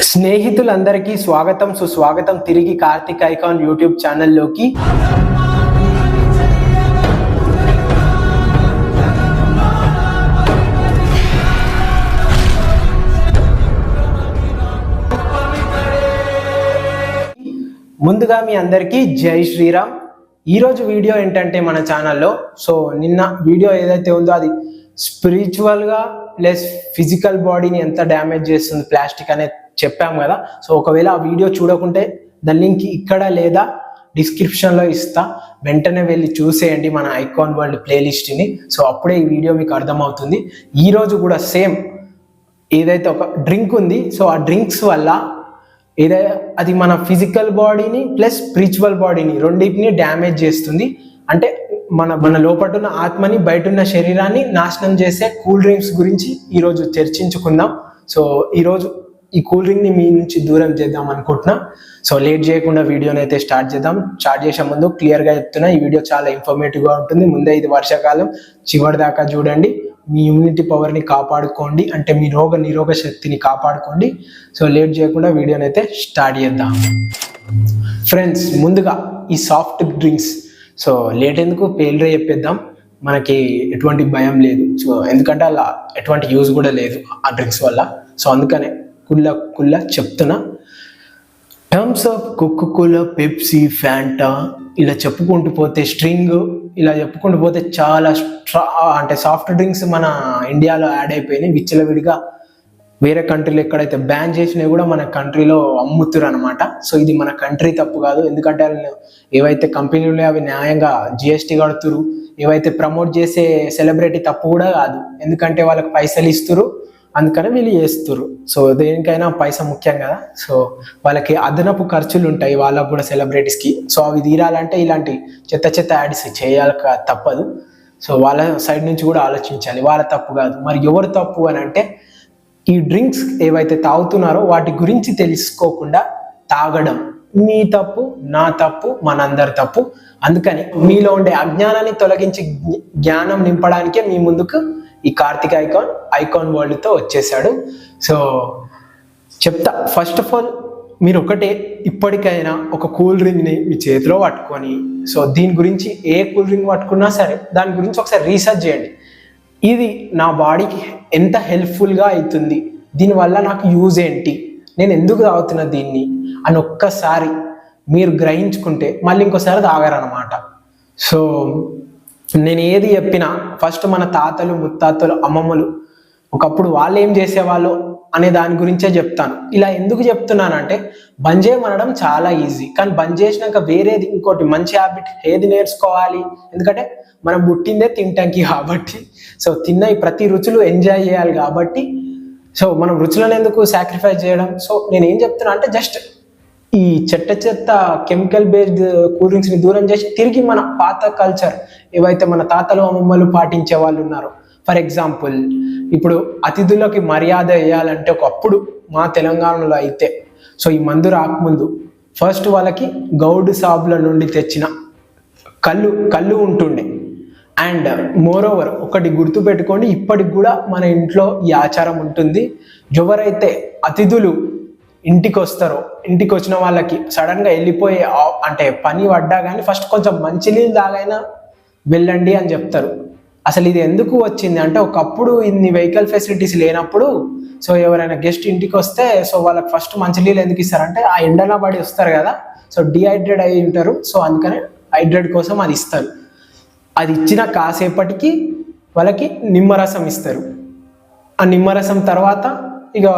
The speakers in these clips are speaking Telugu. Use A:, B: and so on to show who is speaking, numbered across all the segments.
A: స్నేహితులందరికీ స్వాగతం సుస్వాగతం తిరిగి కార్తిక్ ఐకాన్ యూట్యూబ్ ఛానల్లోకి. ముందుగా మీ అందరికీ జై శ్రీరామ్. ఈరోజు వీడియో ఏంటంటే మన ఛానల్లో. సో నిన్న వీడియో ఏదైతే ఉందో అది స్పిరిచువల్గా ప్లస్ ఫిజికల్ బాడీని ఎంత డ్యామేజ్ చేస్తుంది ప్లాస్టిక్ అనేది చెప్పాం కదా. సో ఒకవేళ ఆ వీడియో చూడకుంటే దాని లింక్ ఇక్కడ లేదా డిస్క్రిప్షన్లో ఇస్తా. వెంటనే వెళ్ళి చూసేయండి మన ఐకాన్ వరల్డ్ ప్లేలిస్ట్ని. సో అప్పుడే ఈ వీడియో మీకు అర్థమవుతుంది. ఈరోజు కూడా సేమ్ ఏదైతే ఒక డ్రింక్ ఉంది సో ఆ డ్రింక్స్ వల్ల ఏదై అది మన ఫిజికల్ బాడీని ప్లస్ స్పిరిచువల్ బాడీని రెండింటిని డ్యామేజ్ చేస్తుంది. అంటే మన మన లోపటున్న ఆత్మని బయటున్న శరీరాన్ని నాశనం చేసే కూల్ డ్రింక్స్ గురించి ఈరోజు చర్చించుకుందాం. సో ఈరోజు ఈ కూల్ డ్రింక్ని మీ నుంచి దూరం చేద్దాం అనుకుంటున్నా. సో లేట్ చేయకుండా వీడియోని అయితే స్టార్ట్ చేద్దాం. స్టార్ట్ చేసే ముందు క్లియర్గా చెప్తున్నా ఈ వీడియో చాలా ఇన్ఫర్మేటివ్గా ఉంటుంది. ముందే ఇది వర్షాకాలం చివరి దాకా చూడండి. మీ ఇమ్యూనిటీ పవర్ని కాపాడుకోండి. అంటే మీ రోగ నిరోగ శక్తిని కాపాడుకోండి. సో లేట్ చేయకుండా వీడియోని అయితే స్టార్ట్ చేద్దాం. ఫ్రెండ్స్ ముందుగా ఈ సాఫ్ట్ డ్రింక్స్ సో లేట్ ఎందుకు? పేలుడే చెప్పేద్దాం. మనకి ఎటువంటి భయం లేదు. సో ఎందుకంటే అలా ఎటువంటి యూజ్ కూడా లేదు ఆ డ్రింక్స్ వల్ల. సో అందుకనే కుళ్ళ కుళ్ళ చెప్తున్నా. Terms of Coca Cola Pepsi Fanta ఇలా చెప్పుకుంటూ పోతే స్ట్రింగ్ ఇలా చెప్పుకుంటూ పోతే చాలా స్ట్రా అంటే సాఫ్ట్ డ్రింక్స్ మన ఇండియాలో యాడ్ అయిపోయినాయి. విచ్చలవిడిగా వేరే కంట్రీలో ఎక్కడైతే బ్యాన్ చేసినవి కూడా మన కంట్రీలో అమ్ముతురు అనమాట సో ఇది మన కంట్రీ తప్పు కాదు. ఎందుకంటే వాళ్ళు ఏవైతే కంపెనీలు అవి న్యాయంగా జిఎస్టీ కడుతురు ఏవైతే ప్రమోట్ చేసే సెలబ్రిటీ తప్పు కూడా కాదు. ఎందుకంటే వాళ్ళకి పైసలు ఇస్తురు అందుకని వీళ్ళు చేస్తురు సో దేనికైనా పైసా ముఖ్యం కదా. సో వాళ్ళకి అదనపు ఖర్చులు ఉంటాయి వాళ్ళకు కూడా సెలబ్రిటీస్కి సో అవి తీరాలంటే ఇలాంటి చెత్త చెత్త యాడ్స్ చేయాలి కా- తప్పదు. సో వాళ్ళ సైడ్ నుంచి కూడా ఆలోచించాలి. వాళ్ళ తప్పు కాదు. మరి ఎవరు తప్పు అని అంటే ఈ డ్రింక్స్ ఏవైతే తాగుతున్నారో వాటి గురించి తెలుసుకోకుండా తాగడం. మీ తప్పు నా తప్పు మనందరి తప్పు. అందుకని మీలో ఉండే అజ్ఞానాన్ని తొలగించి జ్ఞానం నింపడానికే మీ ముందుకు ఈ కార్తిక్ ఐకాన్ ఐకాన్ వరల్డ్తో వచ్చేసాడు సో చెప్తా. ఫస్ట్ ఆఫ్ ఆల్ మీరు ఒకటే ఇప్పటికైనా ఒక కూల్ డ్రింక్ని మీ చేతిలో పట్టుకొని సో దీని గురించి ఏ కూల్ డ్రింక్ పట్టుకున్నా సరే దాని గురించి ఒకసారి రీసెర్చ్ చేయండి. ఇది నా బాడీకి ఎంత హెల్ప్ఫుల్గా అవుతుంది? దీనివల్ల నాకు యూజ్ ఏంటి? నేను ఎందుకు తాగుతున్నా దీన్ని? అని ఒక్కసారి మీరు గ్రహించుకుంటే మళ్ళీ ఇంకోసారి తాగారనమాట సో నేను ఏది చెప్పినా ఫస్ట్ మన తాతలు ముత్తాతలు అమ్మమ్మలు ఒకప్పుడు వాళ్ళు ఏం చేసేవాళ్ళు? అనే దాని గురించే చెప్తాను. ఇలా ఎందుకు చెప్తున్నానంటే బంద్ చేయమనడం చాలా ఈజీ కానీ బంద్ చేసినాక వేరేది ఇంకోటి మంచి హ్యాబిట్ ఏది నేర్చుకోవాలి? ఎందుకంటే మనం పుట్టిందే తింటానికి కాబట్టి. సో తిన్న ఈ ప్రతి రుచులు ఎంజాయ్ చేయాలి కాబట్టి. సో మనం రుచులను ఎందుకు సాక్రిఫైస్ చేయడం? సో నేను ఏం చెప్తున్నా అంటే జస్ట్ ఈ చెట్ట చెత్త కెమికల్ బేస్డ్ కూల్ డ్రింక్స్ని దూరం చేసి తిరిగి మన పాత కల్చర్ ఏవైతే మన తాతలు అమ్మమ్మలు పాటించే వాళ్ళు ఉన్నారో ఫర్ ఎగ్జాంపుల్ ఇప్పుడు అతిథులకి మర్యాద వేయాలంటే ఒకప్పుడు మా తెలంగాణలో అయితే సో ఈ మందు రాకముందు ఫస్ట్ వాళ్ళకి గౌడ్ సాబుల నుండి తెచ్చిన కళ్ళు కళ్ళు ఉంటుండే. అండ్ మోర్ ఓవర్ ఒకటి గుర్తు ఇప్పటికి కూడా మన ఇంట్లో ఈ ఆచారం ఉంటుంది. ఎవరైతే అతిథులు ఇంటికి వస్తారో ఇంటికి వచ్చిన వాళ్ళకి సడన్గా వెళ్ళిపోయే అంటే పని పడ్డా కానీ ఫస్ట్ కొంచెం మంచినీళ్ళు తాగైనా వెళ్ళండి అని చెప్తారు. అసలు ఇది ఎందుకు వచ్చింది అంటే ఒకప్పుడు ఇన్ని వెహికల్ ఫెసిలిటీస్ లేనప్పుడు సో ఎవరైనా గెస్ట్ ఇంటికి వస్తే సో వాళ్ళకి ఫస్ట్ మంచినీళ్ళు ఎందుకు ఇస్తారంటే ఆ ఎండలో పడి వస్తారు కదా సో డిహైడ్రేట్ అయి ఉంటారు సో అందుకనే హైడ్రేట్ కోసం అది ఇస్తారు. అది ఇచ్చిన కాసేపటికి వాళ్ళకి నిమ్మరసం ఇస్తారు. ఆ నిమ్మరసం తర్వాత ఇక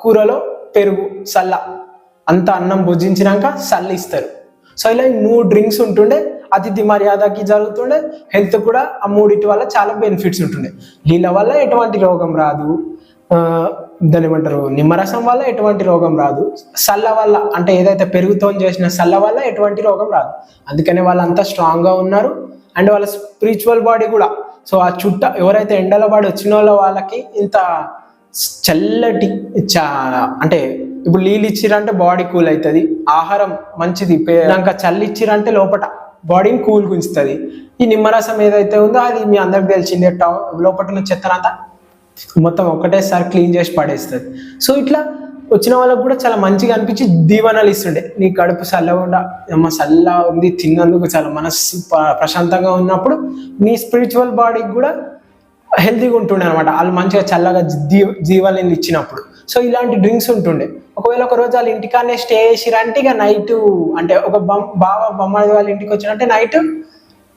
A: కూరలో పెరుగు సల్ల అంత అన్నం భుజించినాక సల్ల ఇస్తారు. సో ఇలా మూడు డ్రింక్స్ ఉంటుండే అతిథి మర్యాదకి జరుగుతుండే. హెల్త్ కూడా ఆ మూడిటి వల్ల చాలా బెనిఫిట్స్ ఉంటుండే. నీళ్ళ వల్ల ఎటువంటి రోగం రాదు. ఆ, దాని ఏమంటారు? నిమ్మరసం వల్ల ఎటువంటి రోగం రాదు. సల్ల వల్ల అంటే ఏదైతే పెరుగుతో చేసిన సల్ల వల్ల ఎటువంటి రోగం రాదు. అందుకనే వాళ్ళంతా స్ట్రాంగ్గా ఉన్నారు. అండ్ వాళ్ళ స్పిరిచువల్ బాడీ కూడా. సో ఆ చుట్ట ఎవరైతే ఎండల పడి వచ్చిన వాళ్ళ వాళ్ళకి ఇంత చల్లటి చా అంటే ఇప్పుడు నీళ్ళు ఇచ్చిరంటే బాడీ కూల్ అవుతుంది ఆహారం మంచిది. ఇంకా చల్లి ఇచ్చిరంటే లోపట బాడీని కూల్ గుంచుతుంది ఈ నిమ్మరసం ఏదైతే ఉందో అది మీ అందరికి తెలిసిందే టా- లోపట చెత్తనంతా మొత్తం ఒకటేసారి క్లీన్ చేసి పడేస్తుంది. సో ఇట్లా వచ్చిన వాళ్ళకు కూడా చాలా మంచిగా అనిపించి దీవెనలు ఇస్తుండే. నీ కడుపు చల్లకుండా అమ్మ చల్ల ఉంది తిన్నందుకు చాలా మనస్సు ప్రశాంతంగా ఉన్నప్పుడు నీ స్పిరిచువల్ బాడీకి కూడా హెల్తీగా ఉంటుండే అనమాట వాళ్ళు మంచిగా చల్లగా జీ జీవాలను ఇచ్చినప్పుడు. సో ఇలాంటి డ్రింక్స్ ఉంటుండే. ఒకవేళ ఒక రోజు వాళ్ళ ఇంటికానే స్టే చేసిరంటే ఇక నైట్ అంటే ఒక బొమ్మ బావ బొమ్మాయి వాళ్ళ ఇంటికి వచ్చినంటే నైట్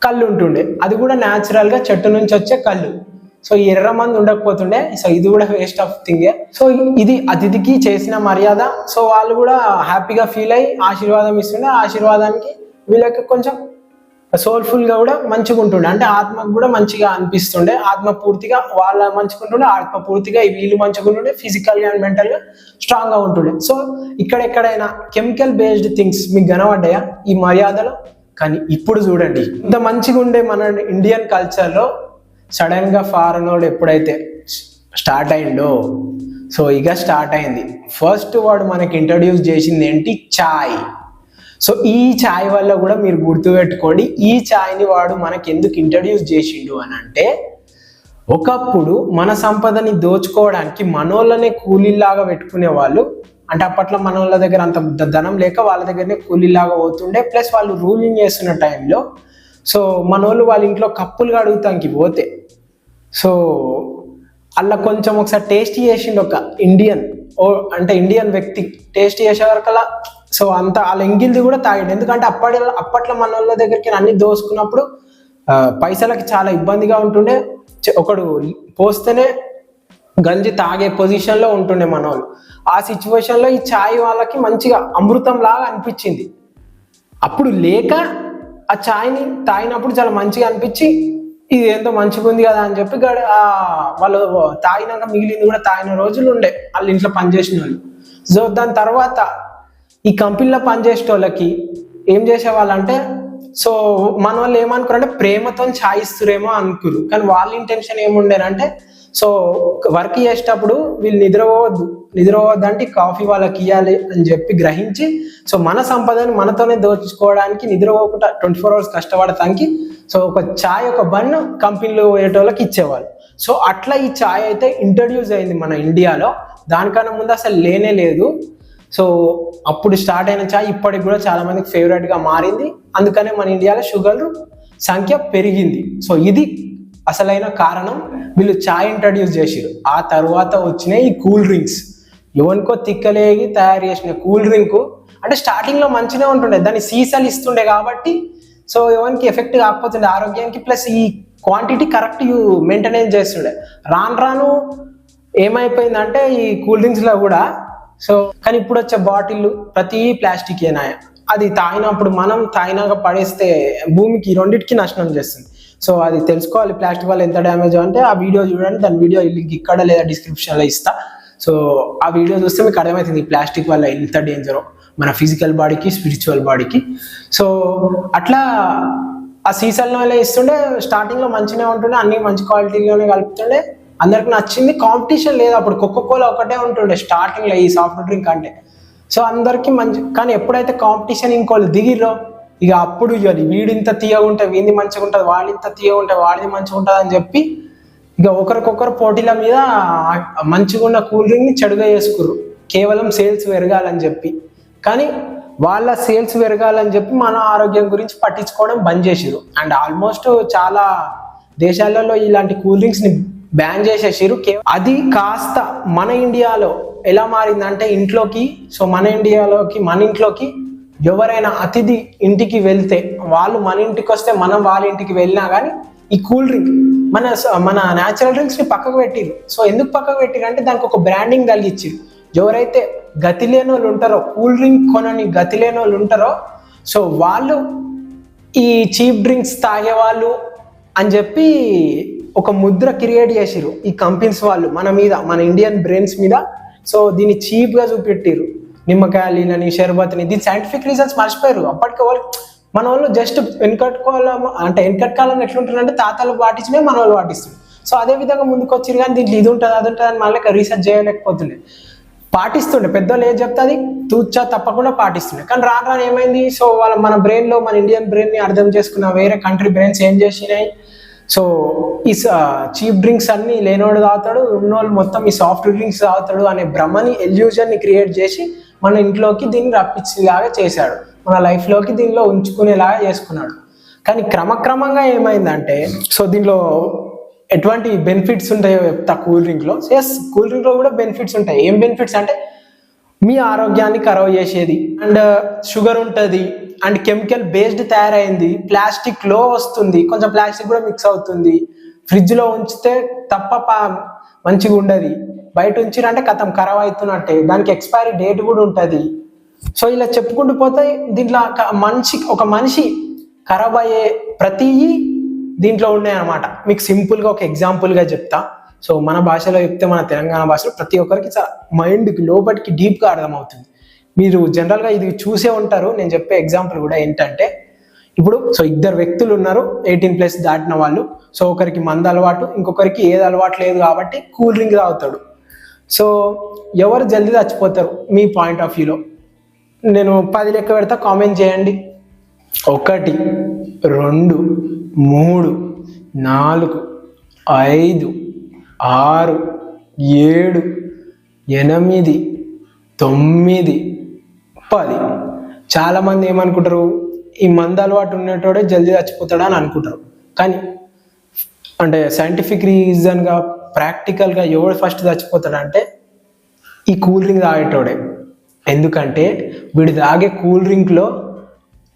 A: కళ్ళు ఉంటుండే. అది కూడా న్యాచురల్గా చెట్టు నుంచి వచ్చే కళ్ళు. సో ఎర్ర మంది ఉండకపోతుండే. సో ఇది కూడా వేస్ట్ ఆఫ్ థింగే సో ఇది అతిథికి చేసిన మర్యాద. సో వాళ్ళు కూడా హ్యాపీగా ఫీల్ అయ్యి ఆశీర్వాదం ఇస్తుండే. ఆశీర్వాదానికి వీళ్ళకి కొంచెం సోల్ఫుల్గా కూడా మంచిగా ఉంటుండే అంటే ఆత్మకు కూడా మంచిగా అనిపిస్తుండే. ఆత్మ పూర్తిగా వాళ్ళ మంచిగా ఉంటుండే ఆత్మ పూర్తిగా ఈ వీళ్ళు మంచిగా ఉంటుండే ఫిజికల్గా అండ్ మెంటల్గా స్ట్రాంగ్గా ఉంటుండే. సో ఇక్కడ ఎక్కడైనా కెమికల్ బేస్డ్ థింగ్స్ మీకు కనబడ్డాయా? ఈ మర్యాదలో? కానీ ఇప్పుడు చూడండి ఇంత మంచిగా ఉండే మన ఇండియన్ కల్చర్లో సడన్గా ఫారెన్ వాడు ఎప్పుడైతే స్టార్ట్ అయిందో సో ఇక స్టార్ట్ అయింది. ఫస్ట్ వాడు మనకి ఇంట్రడ్యూస్ చేసింది ఏంటి? చాయ్ సో ఈ ఛాయ్ వల్ల కూడా మీరు గుర్తుపెట్టుకోండి ఈ ఛాయ్ని వాడు మనకి ఎందుకు ఇంట్రడ్యూస్ చేసిండు అని అంటే ఒకప్పుడు మన సంపదని దోచుకోవడానికి మనోళ్ళనే కూలీలాగా పెట్టుకునే వాళ్ళు అంటే అప్పట్లో మనోళ్ళ దగ్గర అంత ధనం లేక వాళ్ళ దగ్గరనే కూలీలాగా పోతుండే ప్లస్ వాళ్ళు రూలింగ్ చేస్తున్న టైంలో సో మనోళ్ళు వాళ్ళ ఇంట్లో కప్పులు అడుగుతానికి పోతే. సో అలా కొంచెం ఒకసారి టేస్ట్ చేసిండు ఒక ఇండియన్ ఓ అంటే ఇండియన్ వ్యక్తి టేస్ట్ చేసే వరకలా సో అంత వాళ్ళ ఎంగిల్ది కూడా తాగాడు. ఎందుకంటే అప్పటి అప్పట్లో మన వాళ్ళ దగ్గరికి అన్ని దోసుకున్నప్పుడు పైసలకి చాలా ఇబ్బందిగా ఉంటుండే. ఒకడు పోస్తేనే గంజి తాగే పొజిషన్లో ఉంటుండే మన వాళ్ళు. ఆ సిచ్యువేషన్లో ఈ ఛాయ్ వాళ్ళకి మంచిగా అమృతం లాగా అనిపించింది. అప్పుడు లేక ఆ ఛాయ్ని తాగినప్పుడు చాలా మంచిగా అనిపించి ఇది ఎంతో మంచిగా ఉంది కదా అని చెప్పి గడ- వాళ్ళు తాగినాక మిగిలింది కూడా తాగిన రోజులు ఉండే. వాళ్ళ ఇంట్లో పనిచేసిన వాళ్ళు. సో దాని తర్వాత ఈ కంపెనీలో పనిచేసే వాళ్ళకి ఏం చేసేవాళ్ళు అంటే సో మన వాళ్ళు ఏమనుకున్నారంటే ప్రేమతో ఛాయిస్తురేమో అనుకురు కానీ వాళ్ళ ఇంటెన్షన్ ఏముండేనంటే సో వర్క్ చేసేటప్పుడు వీళ్ళు నిద్రపోవద్దు. నిద్రపోవద్దు అంటే కాఫీ వాళ్ళకి ఇవ్వాలి అని చెప్పి గ్రహించి సో మన సంపదని మనతోనే దోచుకోవడానికి నిద్రపోకుండా ట్వంటీ ఫోర్ అవర్స్ కష్టపడటానికి సో ఒక ఛాయ్ ఒక బన్ కంపెనీలో పోయేటోళ్ళకి ఇచ్చేవాళ్ళు. సో అట్లా ఈ ఛాయ్ అయితే ఇంట్రడ్యూస్ అయింది మన ఇండియాలో దానికన్నా ముందు అసలు లేనే లేదు. సో అప్పుడు స్టార్ట్ అయిన చాయ్ ఇప్పటికి కూడా చాలా మందికి ఫేవరెట్గా మారింది. అందుకనే మన ఇండియాలో షుగర్ సంఖ్య పెరిగింది. సో ఇది అసలైన కారణం. వీళ్ళు చాయ్ ఇంట్రడ్యూస్ చేసిరు ఆ తర్వాత వచ్చిన ఈ కూల్ డ్రింక్స్. ఎవరికో తిక్కలేగి తయారు చేసిన కూల్ డ్రింక్. అంటే స్టార్టింగ్లో మంచిగా ఉంటుండే. దాన్ని సీసాలు ఇస్తుండే కాబట్టి సో ఎవరికి ఎఫెక్ట్ కాకపోతుండే. ఆరోగ్యానికి ప్లస్ ఈ క్వాంటిటీ కరెక్ట్ మెయింటెనెన్స్ చేస్తుండే. రాను రాను ఏమైపోయిందంటే ఈ కూల్ డ్రింక్స్లో కూడా సో కానీ ఇప్పుడు వచ్చే బాటిల్ ప్రతి ప్లాస్టిక్ ఏనాయ అది తాగినప్పుడు మనం తాగినాక పడేస్తే భూమికి రెండింటికి నష్టం చేస్తుంది. సో అది తెలుసుకోవాలి ప్లాస్టిక్ వల్ల ఎంత డ్యామేజ్ అంటే ఆ వీడియో చూడండి దాని వీడియో లింక్ ఇక్కడ లేదా డిస్క్రిప్షన్లో ఇస్తా. సో ఆ వీడియో చూస్తే మీకు అర్థమవుతుంది ప్లాస్టిక్ వల్ల ఎంత డేంజరో మన ఫిజికల్ బాడీకి స్పిరిచువల్ బాడీకి. సో అట్లా ఆ సీజన్లో ఇస్తుండే స్టార్టింగ్లో మంచిగా ఉంటుండే అన్ని మంచి క్వాలిటీలోనే కలుపుతుండే. అందరికి నచ్చింది. కాంపిటీషన్ లేదు అప్పుడు. కోకో కోలా ఒకటే ఉంటుండే స్టార్టింగ్లో ఈ సాఫ్ట్ డ్రింక్ అంటే సో అందరికీ మంచి కానీ ఎప్పుడైతే కాంపిటీషన్ ఇంకోళ్ళు దిగిరో ఇక అప్పుడు ఇక వీడి ఇంత తీయగా ఉంటే మంచిగా ఉంటుంది వాడి ఇంత తీయగా వాడిది మంచిగా ఉంటుంది అని చెప్పి ఇక ఒకరికొకరు పోటీల మీద మంచిగా ఉన్న కూల్ డ్రింక్ని చెడుగా చేసుకుర్రు. కేవలం సేల్స్ పెరగాలని చెప్పి. కానీ వాళ్ళ సేల్స్ పెరగాలని చెప్పి మన ఆరోగ్యం గురించి పట్టించుకోవడం బంద్ చేసిరు అండ్ ఆల్మోస్ట్ చాలా దేశాలలో ఇలాంటి కూల్ డ్రింక్స్ని బ్యాన్ చేసేసారు అది కాస్త మన ఇండియాలో ఎలా మారిందంటే ఇంట్లోకి సో మన ఇండియాలోకి మన ఇంట్లోకి ఎవరైనా అతిథి ఇంటికి వెళ్తే వాళ్ళు మన ఇంటికి వస్తే మనం వాళ్ళ ఇంటికి వెళ్ళినా కానీ ఈ కూల్ డ్రింక్ మన మన న్యాచురల్ డ్రింక్స్ని పక్కకు పెట్టిరు సో ఎందుకు పక్కకు పెట్టిరు అంటే దానికి ఒక బ్రాండింగ్ కలిగించారు ఎవరైతే గతి లేని వాళ్ళు ఉంటారో కూల్ డ్రింక్ కొనని గతి లేని వాళ్ళు ఉంటారో సో వాళ్ళు ఈ చీప్ డ్రింక్స్ తాగే వాళ్ళు అని చెప్పి ఒక ముద్ర క్రియేట్ చేసిరు ఈ కంపెనీస్ వాళ్ళు మన మీద మన ఇండియన్ బ్రెయిన్స్ మీద. సో దీన్ని చీప్గా చూపెట్టిరు నిమ్మకాయ నీళ్ళని షర్బత్ని దీని సైంటిఫిక్ రీజన్స్ మర్చిపోయారు. అప్పటికి వాళ్ళు మన వాళ్ళు జస్ట్ వెనకట్ అంటే వెనకట్ కాలం ఎట్లుంటారంటే తాతలు పాటించినవి మన వాళ్ళు పాటిస్తారు. సో అదే విధంగా ముందుకు వచ్చిరు కానీ దీంట్లో ఇది ఉంటుంది అది ఉంటుంది అని మళ్ళీ రీసెర్చ్ చేయలేకపోతుండే. పాటిస్తుండే. పెద్దోళ్ళు ఏం చెప్తే అది తూచా తప్పకుండా పాటిస్తుండే. కానీ రాను రాను ఏమైంది? సో వాళ్ళ మన బ్రెయిన్లో మన ఇండియన్ బ్రెయిన్ని అర్థం చేసుకున్న వేరే కంట్రీ బ్రెయిన్స్ ఏం చేసినాయి? సో ఈ చీప్ డ్రింక్స్ అన్ని లేనోడు తాగుతాడు ఉన్నోళ్ళు మొత్తం ఈ సాఫ్ట్ డ్రింక్స్ తాగుతాడు అనే భ్రమని ఎల్యూజన్ని క్రియేట్ చేసి మన ఇంట్లోకి దీన్ని రప్పించేలాగా చేశాడు. మన లైఫ్లోకి దీనిలో ఉంచుకునేలాగా చేసుకున్నాడు. కానీ క్రమక్రమంగా ఏమైందంటే సో దీనిలో ఎటువంటి బెనిఫిట్స్ ఉంటాయో చెప్తా కూల్ డ్రింక్లో? ఎస్ కూల్ డ్రింక్లో కూడా బెనిఫిట్స్ ఉంటాయి. ఏం బెనిఫిట్స్ అంటే మీ ఆరోగ్యాన్ని ఖరాబ్ చేసేది. అండ్ షుగర్ ఉంటుంది. అండ్ కెమికల్ బేస్డ్ తయారైంది. ప్లాస్టిక్లో వస్తుంది. కొంచెం ప్లాస్టిక్ కూడా మిక్స్ అవుతుంది. ఫ్రిడ్జ్లో ఉంచితే తప్ప పా- మంచిగా ఉండదు. బయట ఉంచిరంటే కథం ఖరాబ్ అవుతున్నట్టే దానికి ఎక్స్పైరీ డేట్ కూడా ఉంటుంది. సో ఇలా చెప్పుకుంటూ పోతే దీంట్లో మనిషి ఒక మనిషి ఖరాబ్ అయ్యే ప్రతి దీంట్లో ఉన్నాయన్నమాట. మీకు సింపుల్గా ఒక ఎగ్జాంపుల్గా చెప్తా. సో మన భాషలో చెప్తే మన తెలంగాణ భాషలో ప్రతి ఒక్కరికి మైండ్కి లోపలికి డీప్గా అర్థమవుతుంది. మీరు జనరల్గా ఇది చూసే ఉంటారు. నేను చెప్పే ఎగ్జాంపుల్ కూడా ఏంటంటే ఇప్పుడు సో ఇద్దరు వ్యక్తులు ఉన్నారు ఎయిటీన్ ప్లస్ దాటిన వాళ్ళు. సో ఒకరికి మంద అలవాటు ఇంకొకరికి ఏది అలవాటు లేదు కాబట్టి కూల్ డ్రింక్ తాగుతాడు. సో ఎవరు జల్దీ చచ్చిపోతారు మీ పాయింట్ ఆఫ్ వ్యూలో నేను పది లెక్క పెడతా కామెంట్ చేయండి. ఒకటి రెండు మూడు నాలుగు ఐదు ఆరు ఏడు ఎనిమిది తొమ్మిది పది చాలామంది ఏమనుకుంటారు? ఈ మంద అలవాటు ఉన్నటోడే జల్దీ చచ్చిపోతాడా అని అనుకుంటారు. కానీ అంటే సైంటిఫిక్ రీజన్గా ప్రాక్టికల్గా ఎవడు ఫస్ట్ చచ్చిపోతాడంటే ఈ కూల్ డ్రింక్ తాగేటోడే. ఎందుకంటే వీడు తాగే కూల్ డ్రింక్లో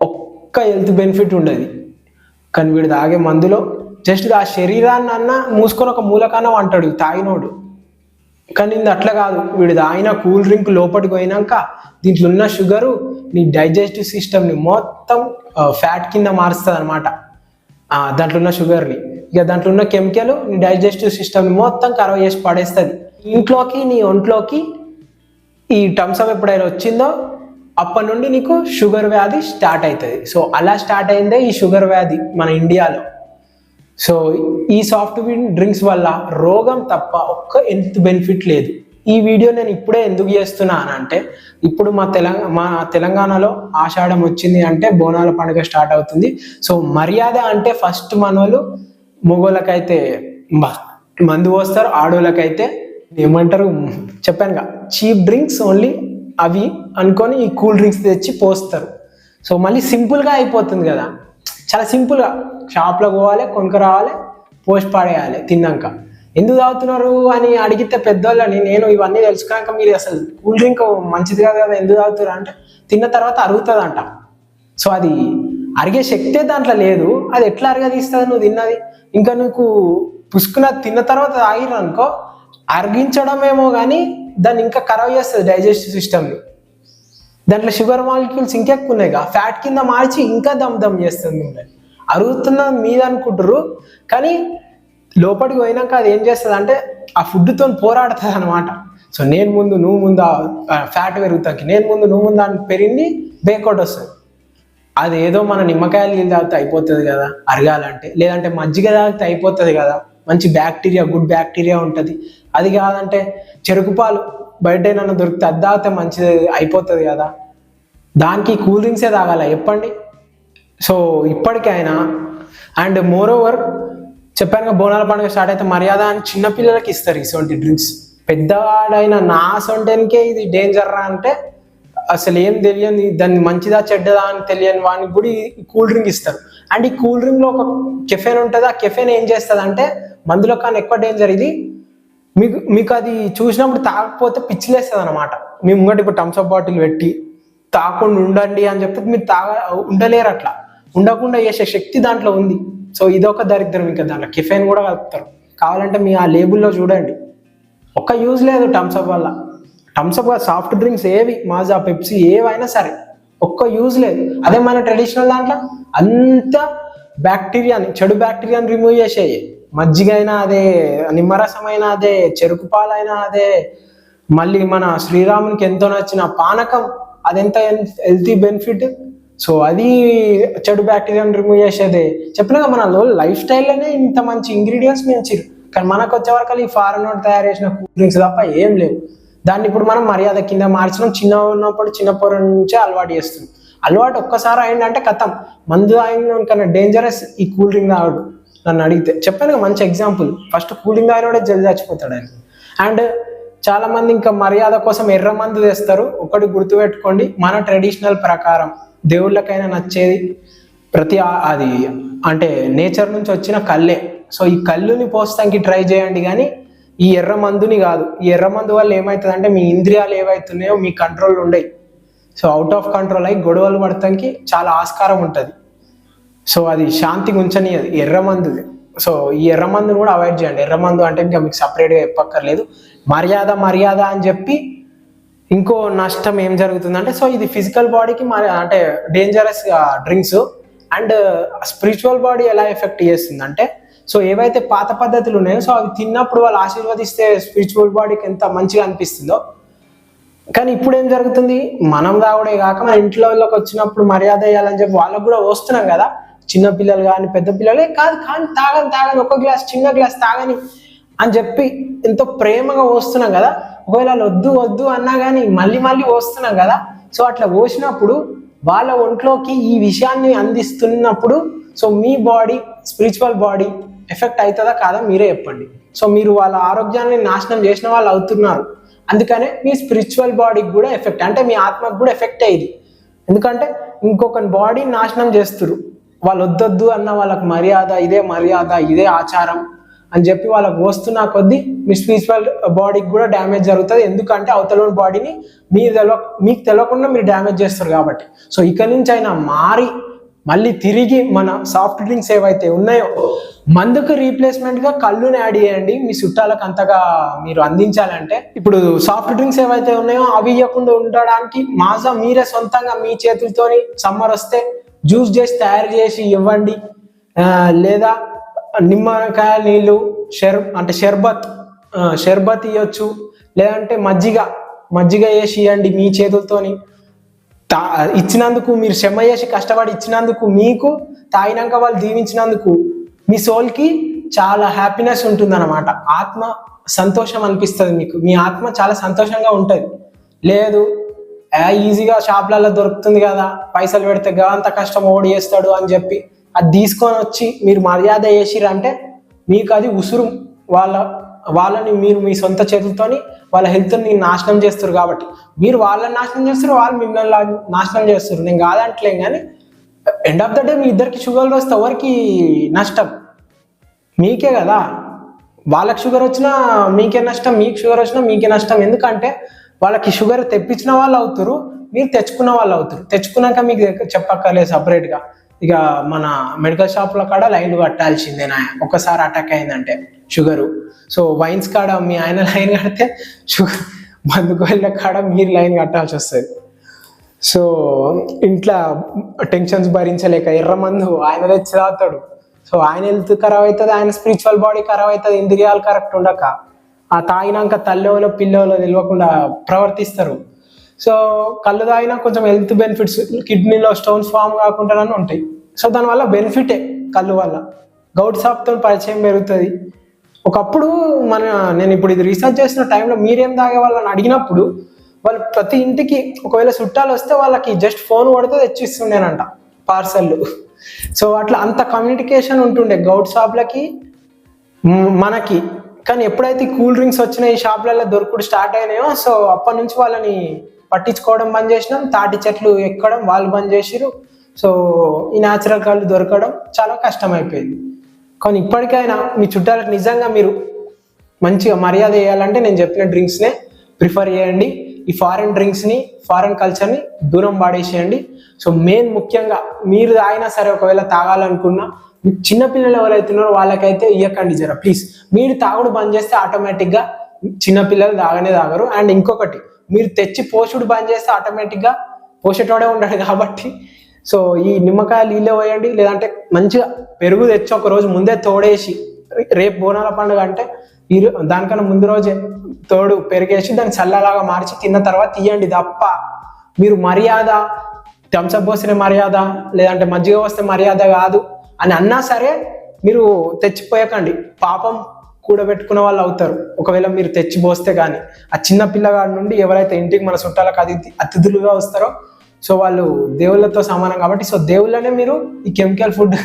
A: ఒక్క హెల్త్ బెనిఫిట్ ఉండదు. కానీ వీడు తాగే మందులో జస్ట్ ఆ శరీరాన్ని అన్న మూసుకొని ఒక మూలకాన అంటాడు తాగినోడు. కానీ ఇది అట్లా కాదు. వీడు తాగిన కూల్ డ్రింక్ లోపలికి పోయినాక దీంట్లో ఉన్న షుగరు నీ డైజెస్టివ్ సిస్టమ్ని మొత్తం ఫ్యాట్ కింద మారుస్తుంది అనమాట దాంట్లో ఉన్న షుగర్ని. ఇక దాంట్లో ఉన్న కెమికల్ నీ డైజెస్టివ్ సిస్టమ్ని మొత్తం ఖరాబ్ చేసి పడేస్తుంది. ఇంట్లోకి నీ ఒంట్లోకి ఈ టమ్సప్ ఎప్పుడైనా వచ్చిందో అప్పటి నుండి నీకు షుగర్ వ్యాధి స్టార్ట్ అవుతుంది సో అలా స్టార్ట్ అయిందే ఈ షుగర్ వ్యాధి మన ఇండియాలో. సో ఈ సాఫ్ట్ డ్రింక్స్ వల్ల రోగం తప్ప ఒక్క ఎంత బెనిఫిట్ లేదు. ఈ వీడియో నేను ఇప్పుడే ఎందుకు చేస్తున్నాను అంటే ఇప్పుడు మా తెలంగాణ మా తెలంగాణలో ఆషాఢం వచ్చింది అంటే బోనాల పండుగ స్టార్ట్ అవుతుంది. సో మర్యాద అంటే ఫస్ట్ మనోళ్ళు మొగోళ్ళకైతే మ- మందు పోస్తారు ఆడోళ్ళకైతే ఏమంటారు చెప్పానుగా చీప్ డ్రింక్స్ ఓన్లీ అవి అనుకొని ఈ కూల్ డ్రింక్స్ తెచ్చి పోస్తారు. సో మళ్ళీ సింపుల్గా అయిపోతుంది కదా. చాలా సింపుల్గా షాప్లో పోవాలి కొనుక్క రావాలి పోస్ట్ పాడేయాలి తిన్నాక. ఎందుకు తాగుతున్నారు అని అడిగితే పెద్దోళ్ళని నేను ఇవన్నీ తెలుసుకున్నాక మీరు అసలు కూల్ డ్రింక్ మంచిది కాదు కదా ఎందుకు తాగుతున్నారు? అంటే తిన్న తర్వాత అరుగుతుందంట. సో అది అరిగే శక్తే దాంట్లో లేదు. అది ఎట్లా అరగదీస్తుంది నువ్వు తిన్నది? ఇంకా నీకు పుసుకున్న తిన్న తర్వాత తాగిరు అనుకో అరిగించడమేమో కానీ దాన్ని ఇంకా ఖరాబ్ చేస్తుంది డైజెస్టివ్ సిస్టమ్ని. దాంట్లో షుగర్ మాలిక్యూల్స్ ఇంకెక్కువ ఉన్నాయి ఫ్యాట్ కింద మార్చి ఇంకా దమ్ దమ్ చేస్తుంది మిమ్మల్ని అరుగుతున్న మీద అనుకుంటారు కానీ లోపలికి పోయినాక అది ఏం చేస్తుంది అంటే ఆ ఫుడ్తో పోరాడుతుంది అనమాట సో నేను ముందు నువ్వు ముందు ఫ్యాట్ పెరుగుతాకి నేను ముందు నువ్వు ముందు అని పెరిగింది బేకౌట్ వస్తుంది. అది ఏదో మన నిమ్మకాయలు నీళ్ళు తాగితే అయిపోతుంది కదా అరగాలంటే. లేదంటే మజ్జిగ తాగితే అయిపోతుంది కదా మంచి బ్యాక్టీరియా గుడ్ బ్యాక్టీరియా ఉంటుంది. అది కాదంటే చెరుకు పాలు బయట నన్ను దొరికితే అది తాగితే మంచిది అయిపోతుంది కదా. దానికి కూల్ డ్రింక్సే తాగాల చెప్పండి. సో ఇప్పటికైనా అండ్ మోర్ ఓవర్ చెప్పాను బోనాల పండుగ స్టార్ట్ అయితే మర్యాద అని చిన్నపిల్లలకి ఇస్తారు ఇటువంటి డ్రింక్స్. పెద్దవాడైన నా సొంటనికే ఇది డేంజర్ రా అంటే అసలు ఏం తెలియని దాన్ని మంచిదా చెడ్డదా అని తెలియని వానికి కూడా కూల్ డ్రింక్ ఇస్తారు. అండ్ ఈ కూల్ డ్రింక్లో ఒక కెఫెన్ ఉంటుంది ఆ కెఫెన్ ఏం చేస్తుంది అంటే మందులో కానీ ఎక్కువ డేంజర్ ఇది మీకు మీకు అది చూసినప్పుడు తాగకపోతే పిచ్చిలేస్తుంది అనమాట మీ ముంగట ఇప్పుడు థమ్స్అప్ బాటిల్ పెట్టి తాకుండా ఉండండి అని చెప్తే మీరు తాగ ఉండలేరు అట్లా ఉండకుండా చేసే శక్తి దాంట్లో ఉంది. సో ఇదొక దరిద్రం ఇంకా దాంట్లో. కెఫెన్ కూడా కలుపుతారు. కావాలంటే మీ ఆ లేబుల్లో చూడండి. ఒక్క యూజ్ లేదు థమ్స్అప్ వల్ల. థమ్స్అప్ సాఫ్ట్ డ్రింక్స్ ఏవి మాజా పెప్సీ ఏవైనా సరే. ఒక్క యూజ్ లేదు. అదే మన ట్రెడిషనల్ దాంట్లో అంత బ్యాక్టీరియాని చెడు బ్యాక్టీరియాని రిమూవ్ చేసేయి మజ్జిగ అయినా అదే నిమ్మరసం అయినా అదే చెరుకు పాలైనా అదే మళ్ళీ మన శ్రీరామునికి ఎంతో నచ్చిన పానకం అదెంత హెల్తీ బెనిఫిట్? సో అది చెడు బ్యాక్టీరియాని రిమూవ్ చేసేదే. చెప్పినాక మన లైఫ్ స్టైల్లోనే ఇంత మంచి ఇంగ్రీడియంట్స్ పెంచారు కానీ మనకు వచ్చేవరకు ఈ ఫారెన్ వాడు తయారు చేసిన కూల్ డ్రింక్స్ తప్ప ఏం లేవు. దాన్ని ఇప్పుడు మనం మర్యాద కింద మార్చడం చిన్న ఉన్నప్పుడు చిన్నప్పటి నుంచే అలవాటు చేస్తుంది అలవాటు ఒక్కసారి అయిందంటే కథం మందు అయిన కన్నా డేంజరస్ ఈ కూల్ డ్రింక్ తాగడు నన్ను అడిగితే చెప్పాను మంచి ఎగ్జాంపుల్ ఫస్ట్ కూలింగ్ తాగిన కూడా జల్ది చచ్చిపోతాడు ఆయన. అండ్ చాలా మంది ఇంకా మర్యాద కోసం ఎర్ర మందు తెస్తారు ఒకటి గుర్తుపెట్టుకోండి మన ట్రెడిషనల్ ప్రకారం దేవుళ్ళకైనా నచ్చేది ప్రతి అది అంటే నేచర్ నుంచి వచ్చిన కళ్ళే. సో ఈ కళ్ళుని పోస్తానికి ట్రై చేయండి కానీ ఈ ఎర్ర మందుని కాదు. ఈ ఎర్ర మందు వల్ల ఏమవుతుందంటే మీ ఇంద్రియాలు ఏవైతున్నాయో మీ కంట్రోల్ ఉండవు సో అవుట్ ఆఫ్ కంట్రోల్ అయ్యి గొడవలు పడటానికి చాలా ఆస్కారం ఉంటుంది. సో అది శాంతిగా ఉంచని అది ఎర్రమందు సో ఈ ఎర్రమందును కూడా అవాయిడ్ చేయండి. ఎర్రమందు అంటే ఇంకా మీకు సపరేట్గా చెప్పక్కర్లేదు. మర్యాద మర్యాద అని చెప్పి ఇంకో నష్టం ఏం జరుగుతుందంటే సో ఇది ఫిజికల్ బాడీకి మరి అంటే dangerous drinks and spiritual body ఎలా ఎఫెక్ట్ చేస్తుంది అంటే సో ఏవైతే పాత పద్ధతులు ఉన్నాయో సో అవి తిన్నప్పుడు వాళ్ళు ఆశీర్వదిస్తే స్పిరిచువల్ బాడీకి ఎంత మంచిగా అనిపిస్తుందో. కానీ ఇప్పుడు ఏం జరుగుతుంది? మనం తాగుడే కాక మన ఇంట్లోకి వచ్చినప్పుడు మర్యాద వేయాలని చెప్పి వాళ్ళకు కూడా వస్తున్నాం కదా. చిన్న పిల్లలు కానీ పెద్ద పిల్లలే కాదు కానీ తాగని తాగని ఒక గ్లాస్ చిన్న గ్లాస్ తాగని అని చెప్పి ఎంతో ప్రేమగా పోస్తున్నాం కదా. ఒకవేళ వద్దు వద్దు అన్నా కానీ మళ్ళీ మళ్ళీ పోస్తున్నాం కదా. సో అట్లా పోసినప్పుడు వాళ్ళ ఒంట్లోకి ఈ విషయాన్ని అందిస్తున్నప్పుడు సో మీ బాడీ స్పిరిచువల్ బాడీ ఎఫెక్ట్ అవుతుందా కాదా మీరే చెప్పండి. సో మీరు వాళ్ళ ఆరోగ్యాన్ని నాశనం చేసిన వాళ్ళు అవుతున్నారు. అందుకనే మీ స్పిరిచువల్ బాడీకి కూడా ఎఫెక్ట్ అంటే మీ ఆత్మకు కూడా ఎఫెక్ట్ అయ్యింది. ఎందుకంటే ఇంకొక బాడీ నాశనం చేస్తురు వాళ్ళు వద్దొద్దు అన్న వాళ్ళకి మర్యాద ఇదే మర్యాద ఇదే ఆచారం అని చెప్పి వాళ్ళకి వస్తున్న కొద్దీ మీ స్పిరిచువల్ బాడీకి కూడా డ్యామేజ్ జరుగుతుంది. ఎందుకంటే అవతలని బాడీని మీరు తెలవ మీకు తెలియకుండా మీరు డ్యామేజ్ చేస్తారు కాబట్టి. సో ఇక నుంచి అయినా మారి మళ్ళీ తిరిగి మన సాఫ్ట్ డ్రింక్స్ ఏవైతే ఉన్నాయో మందుకు రీప్లేస్మెంట్గా కళ్ళుని యాడ్ చేయండి. మీ చుట్టాలకు అంతగా మీరు అందించాలంటే ఇప్పుడు సాఫ్ట్ డ్రింక్స్ ఏవైతే ఉన్నాయో అవి ఇవ్వకుండా ఉండడానికి మాజా మీరే సొంతంగా మీ చేతులతోని సమ్మర్ వస్తే జ్యూస్ చేసి తయారు చేసి ఇవ్వండి. లేదా నిమ్మకాయ నీళ్ళు షర్ అంటే షర్బత్ షర్బత్ ఇవ్వచ్చు లేదంటే మజ్జిగ మజ్జిగ వేసి ఇవ్వండి మీ చేతులతోని. తా ఇచ్చినందుకు మీరు శ్రమ చేసి కష్టపడి ఇచ్చినందుకు మీకు తాగినాక వాళ్ళు దీవించినందుకు మీ సోల్కి చాలా హ్యాపీనెస్ ఉంటుందన్నమాట. ఆత్మ సంతోషం అనిపిస్తుంది మీకు. మీ ఆత్మ చాలా సంతోషంగా ఉంటుంది. లేదు ఈజీగా షాప్లలో దొరుకుతుంది కదా. పైసలు పెడితే అంత కష్టం ఓడి చేస్తాడు అని చెప్పి. అది తీసుకొని వచ్చి మీరు మర్యాద చేసిరంటే మీకు అది ఉసురు వాళ్ళ వాళ్ళని మీరు మీ సొంత చేతులతోని వాళ్ళ హెల్త్ని నాశనం చేస్తారు కాబట్టి. మీరు వాళ్ళని నాశనం చేస్తారు వాళ్ళు మిమ్మల్ని నాశనం చేస్తారు. నేను కాదంటలేం కానీ ఎండ్ ఆఫ్ ద డే మీ ఇద్దరికి షుగర్ వస్తే ఎవరికి నష్టం? మీకే కదా. వాళ్ళకి షుగర్ వచ్చినా మీకే నష్టం మీకు షుగర్ వచ్చినా మీకే నష్టం. ఎందుకంటే వాళ్ళకి షుగర్ తెప్పించిన వాళ్ళు అవుతారు మీరు తెచ్చుకున్న వాళ్ళు అవుతారు. తెచ్చుకున్నాక మీకు చెప్పక్కర్లేదు సపరేట్గా ఇక మన మెడికల్ షాప్లో కాడ లైన్లు కట్టాల్సిందే నా ఒక్కసారి అటాక్ అయిందంటే షుగరు సో వైన్స్ కాడ మీ ఆయన లైన్ కడితే షుగర్ మందుకు కాడ మీరు లైన్ కట్టాల్సి వస్తుంది. సో ఇంట్లో టెన్షన్స్ భరించలేక ఎర్ర మందు ఆయన తెచ్చి తాగుతాడు. సో ఆయన హెల్త్ ఖరాబ్ అవుతుంది ఆయన స్పిరిచువల్ బాడీ ఖరాబ్ అవుతుంది ఇంద్రియాలు కరెక్ట్ ఉండక. ఆ తాగినాక తల్లిలో పిల్లలో తెలియకుండా ప్రవర్తిస్తారు. సో కళ్ళు తాగినా కొంచెం హెల్త్ బెనిఫిట్స్ కిడ్నీలో స్టోన్స్ ఫామ్ కాకుండా ఉంటాయి. సో దానివల్ల బెనిఫిటే కళ్ళు వల్ల. గౌట్ సాప్తో పరిచయం పెరుగుతుంది. ఒకప్పుడు మన నేను ఇప్పుడు ఇది రీసెర్చ్ చేసిన టైంలో మీరేం తాగే వాళ్ళని అడిగినప్పుడు వాళ్ళు ప్రతి ఇంటికి ఒకవేళ చుట్టాలు వస్తే వాళ్ళకి జస్ట్ ఫోన్ కొడితే తెచ్చిస్తుండేనంట పార్సల్లు సో అట్లా అంత కమ్యూనికేషన్ ఉంటుండే గౌట్ షాప్లకి మనకి. కానీ ఎప్పుడైతే కూల్ డ్రింక్స్ వచ్చినాయి ఈ షాప్లలో దొరుకుడు స్టార్ట్ అయినాయో సో అప్పటి నుంచి వాళ్ళని పట్టించుకోవడం బంద్ చేసినాం. తాటి చెట్లు ఎక్కడం వాళ్ళు బంద్ చేసిరు సో ఈ న్యాచురల్ కళ్ళు దొరకడం చాలా కష్టం అయిపోయింది కానీ ఇప్పటికైనా మీ చుట్టాలకు నిజంగా మీరు మంచిగా మర్యాద చేయాలంటే నేను చెప్పిన డ్రింక్స్నే ప్రిఫర్ చేయండి. ఈ ఫారెన్ డ్రింక్స్ని ఫారెన్ కల్చర్ని దూరం పాడేసేయండి. సో మెయిన్ ముఖ్యంగా మీరు తాగినా సరే ఒకవేళ తాగాలనుకున్నా మీకు చిన్నపిల్లలు ఎవరైతున్నారో వాళ్ళకైతే ఇవ్వకండి జర ప్లీజ్ మీరు తాగుడు బంద్ చేస్తే ఆటోమేటిక్గా చిన్నపిల్లలు తాగనే తాగరు. అండ్ ఇంకొకటి మీరు తెచ్చి పోషుడు బంద్ చేస్తే ఆటోమేటిక్గా పోసేటోడే ఉండడు కాబట్టి. సో ఈ నిమ్మకాయ నీళ్ళే పోయండి లేదంటే మంచిగా పెరుగు తెచ్చి ఒక రోజు ముందే తోడేసి రేపు బోనాల పండుగ అంటే ఈ దానికన్నా ముందు రోజే తోడు పెరిగేసి దాన్ని చల్లలాగా మార్చి తిన్న తర్వాత తీయండి తప్ప. మీరు మర్యాద థమ్స్అప్ పోసిన మర్యాద లేదంటే మజ్జిగ వస్తే మర్యాద కాదు. అని అన్నా సరే మీరు తెచ్చిపోయకండి. పాపం కూడబెట్టుకున్న వాళ్ళు అవుతారు. ఒకవేళ మీరు తెచ్చి పోస్తే కానీ ఆ చిన్న పిల్లగాడి నుండి ఎవరైతే ఇంటికి మన చుట్టాలకు అతిథి అతిథులుగా వస్తారో సో వాళ్ళు దేవుళ్ళతో సమానం కాబట్టి సో దేవుళ్ళనే మీరు ఈ కెమికల్ ఫుడ్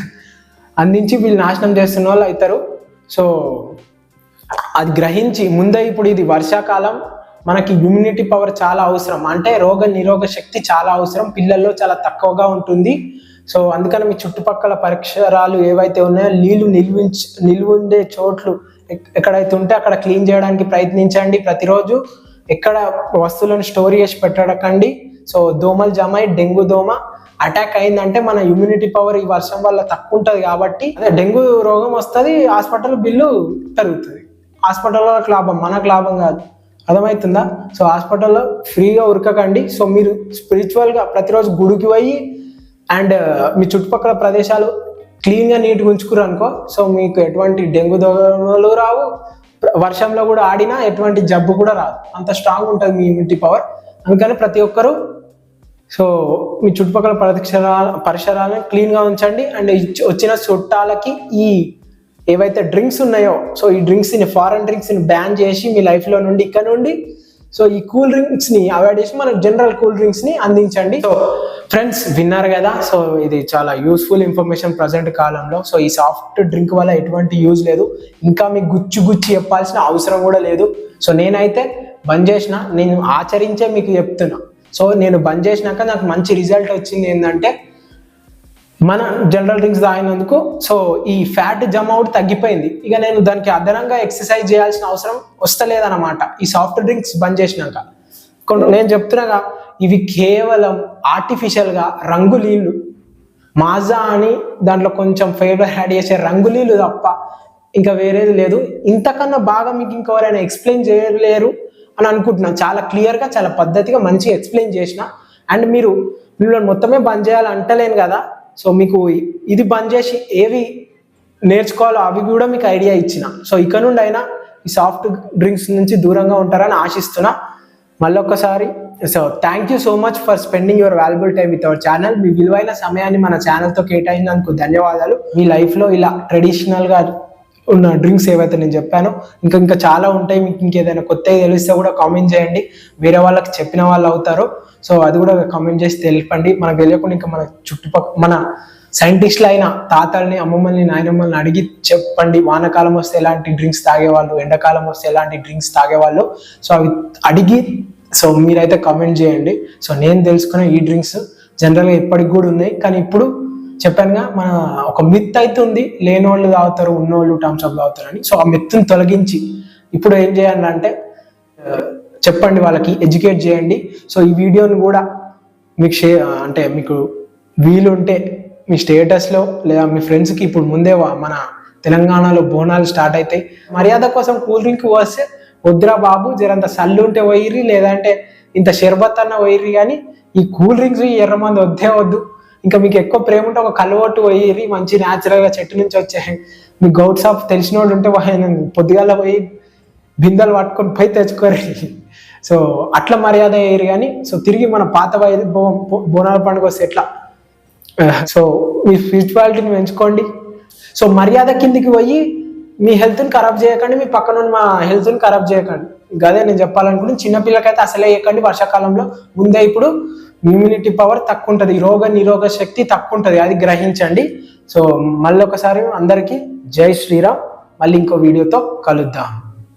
A: అందించి వీళ్ళు నాశనం చేస్తున్న వాళ్ళు అవుతారు. సో అది గ్రహించి ముందే ఇప్పుడు ఇది వర్షాకాలం. మనకి ఇమ్యూనిటీ పవర్ చాలా అవసరం. అంటే రోగ నిరోగ శక్తి చాలా అవసరం. పిల్లల్లో చాలా తక్కువగా ఉంటుంది. సో అందుకని మీ చుట్టుపక్కల పరిసరాలు ఏవైతే ఉన్నాయో నీళ్ళు నిల్వించ నిల్వుండే చోట్లు ఎక్కడైతే ఉంటే అక్కడ క్లీన్ చేయడానికి ప్రయత్నించండి. ప్రతిరోజు ఎక్కడ వస్తువులను స్టోర్ చేసి పెట్టడకండి సో దోమలు జమ అయి డెంగ్యూ దోమ అటాక్ అయిందంటే మన ఇమ్యూనిటీ పవర్ ఈ వర్షం వల్ల తక్కువ ఉంటుంది కాబట్టి అదే డెంగ్యూ రోగం వస్తుంది హాస్పిటల్ బిల్లు పెరుగుతుంది. హాస్పిటల్లో లాభం మనకు లాభం కాదు. అర్థమవుతుందా? సో హాస్పిటల్లో ఫ్రీగా ఉరకకండి. సో మీరు స్పిరిచువల్గా ప్రతిరోజు గుడికి పోయి అండ్ మీ చుట్టుపక్కల ప్రదేశాలు క్లీన్గా నీట్గా ఉంచుకురు అనుకో సో మీకు ఎటువంటి డెంగ్యూ దోమలు రావు. వర్షంలో కూడా ఆడినా ఎటువంటి జబ్బు కూడా రాదు. అంత స్ట్రాంగ్ ఉంటుంది మీ ఇమ్యూనిటీ పవర్ అందుకని ప్రతి ఒక్కరూ సో మీ చుట్టుపక్కల పరిసరాల పరిసరాలను క్లీన్గా ఉంచండి. అండ్ వచ్చిన చుట్టాలకి ఈ ఏవైతే డ్రింక్స్ ఉన్నాయో సో ఈ డ్రింక్స్ని ఫారెన్ డ్రింక్స్ని బ్యాన్ చేసి మీ లైఫ్లో నుండి ఇక్కడ నుండి సో ఈ కూల్ డ్రింక్స్ని అవాయిడ్ చేసి మనం జనరల్ కూల్ డ్రింక్స్ని అందించండి. సో ఫ్రెండ్స్ విన్నారు కదా సో ఇది చాలా యూస్ఫుల్ ఇన్ఫర్మేషన్ ప్రజెంట్ కాలంలో. సో ఈ సాఫ్ట్ డ్రింక్ వల్ల ఎటువంటి యూజ్ లేదు. ఇంకా మీకు గుచ్చి గుచ్చి చెప్పాల్సిన అవసరం కూడా లేదు. సో నేనైతే బంద్ చేసిన నేను ఆచరించే మీకు చెప్తున్నా. సో నేను బంద్ చేసినాక నాకు మంచి రిజల్ట్ వచ్చింది ఏంటంటే మన జనరల్ డ్రింక్స్ తాగినందుకు సో ఈ ఫ్యాట్ జమ్ అవుట్ తగ్గిపోయింది. ఇక నేను దానికి అదనంగా ఎక్సర్సైజ్ చేయాల్సిన అవసరం వస్తలేదన్నమాట. ఈ సాఫ్ట్ డ్రింక్స్ బంద్ చేసినాక. కొన్ని నేను చెప్తున్నాగా ఇవి కేవలం ఆర్టిఫిషియల్గా రంగు మాజా అని దాంట్లో కొంచెం ఫ్లేవర్ యాడ్ చేసే రంగు తప్ప ఇంకా వేరేది లేదు. ఇంతకన్నా బాగా మీకు ఇంకెవరైనా ఎక్స్ప్లెయిన్ చేయలేరు అని అనుకుంటున్నాను. చాలా క్లియర్గా చాలా పద్ధతిగా మంచిగా ఎక్స్ప్లెయిన్ చేసిన. అండ్ మీరు మిమ్మల్ని మొత్తమే బంద్ చేయాలి అంటలేను కదా. సో మీకు ఇది బంద్ చేసి ఏవి నేర్చుకోవాలో అవి కూడా మీకు ఐడియా ఇచ్చిన. సో ఇక నుండి అయినా ఈ సాఫ్ట్ డ్రింక్స్ నుంచి దూరంగా ఉంటారని ఆశిస్తున్నా. మళ్ళొక్కసారి so thank you so much for spending your valuable time with our channel మీ విలువైన సమయాన్ని మన ఛానల్తో కేటాయించినందుకు ధన్యవాదాలు. మీ లైఫ్లో ఇలా ట్రెడిషనల్గా ఉన్న డ్రింక్స్ ఏవైతే నేను చెప్పానో ఇంకా ఇంకా చాలా ఉంటాయి. మీకు ఇంకేదైనా కొత్తవి తెలిస్తే కూడా కామెంట్ చేయండి. వేరే వాళ్ళకి చెప్పిన వాళ్ళు అవుతారు. సో అది కూడా కామెంట్ చేసి తెలిపండి. మనకు తెలియకుండా ఇంకా మన చుట్టుపక్కల మన సైంటిస్టులు అయిన తాతల్ని అమ్మమ్మల్ని నాయనమ్మల్ని అడిగి చెప్పండి. వానకాలం వస్తే ఎలాంటి డ్రింక్స్ తాగేవాళ్ళు ఎండాకాలం వస్తే ఎలాంటి డ్రింక్స్ తాగేవాళ్ళు. సో అవి అడిగి సో మీరైతే కామెంట్ చేయండి. సో నేను తెలుసుకున్న ఈ డ్రింక్స్ జనరల్గా ఇప్పటికి కూడా ఉన్నాయి. కానీ ఇప్పుడు చెప్పానుగా మన ఒక మిత్ అయితే ఉంది లేనోళ్ళు తాగుతారు ఉన్నోళ్ళు టర్మ్స్ అప్ తాగుతారని సో ఆ మిత్తుని తొలగించి ఇప్పుడు ఏం చేయాలంటే అంటే చెప్పండి వాళ్ళకి ఎడ్యుకేట్ చేయండి. సో ఈ వీడియోని కూడా మీకు షే అంటే మీకు వీలుంటే మీ స్టేటస్లో లేదా మీ ఫ్రెండ్స్కి ఇప్పుడు ముందే మన తెలంగాణలో బోనాలు స్టార్ట్ అవుతాయి. మర్యాద కోసం కూల్ డ్రింక్ వస్తే వద్దురా బాబు జరంత సల్లు ఉంటే పోయిర్రి లేదంటే ఇంత షర్బత్ అన్న పోయిర్రి కానీ ఈ కూల్ డ్రింక్స్ ఈ ఎర్రమంది వద్దే వద్దు. ఇంకా మీకు ఎక్కువ ప్రేమ ఉంటే ఒక కలవట్టు పోయిర్రి మంచి న్యాచురల్గా చెట్టు నుంచి వచ్చే మీ గౌట్ షాప్ తెలిసిన వాళ్ళు ఉంటే ఆయన పొద్దుగాల పోయి బిందెలు పట్టుకొని పోయి తెచ్చుకోరు. సో అట్లా మర్యాద అయ్యారు కానీ సో తిరిగి మన పాత వైభవం బో- బోనాల పండుగ వస్తే ఎట్లా? సో మీ స్పిరిచువాలిటీని పెంచుకోండి. సో మర్యాద కిందికి పోయి మీ హెల్త్ని ఖరాబ్ చేయకండి మీ పక్కన ఉన్న మా హెల్త్ని ఖరాబ్ చేయకండి. గదే నేను చెప్పాలనుకుంటున్నాను చిన్నపిల్లకైతే అసలే వేయకండి. వర్షాకాలంలో ముందే ఇప్పుడు ఇమ్యూనిటీ పవర్ తక్కువ ఉంటుంది రోగ నిరోగ శక్తి తక్కువ ఉంటుంది అది గ్రహించండి. సో మళ్ళీ ఒకసారి అందరికీ జై శ్రీరామ్. మళ్ళీ ఇంకో వీడియోతో కలుద్దాం.